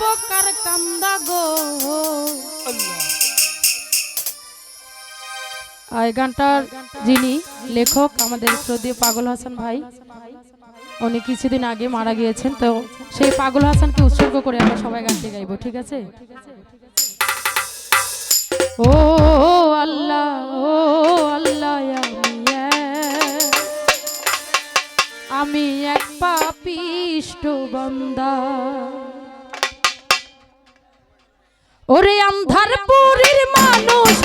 বকার কান্দা গো। এই গানটার যিনি লেখক আমাদের শ্রদ্ধীয় পাগল হাসান ভাই, উনি কিছুদিন আগে মারা গিয়েছেন, তো সেই পাগল হাসানকে উৎসর্গ করে আমরা সবাই গানটি গাইব, ঠিক আছে? ও আল্লাহ ও আল্লাহ, আমি এক পাপিষ্ট বন্দা। ওরে আমধারপুরের মানুষ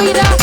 cuidar.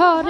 har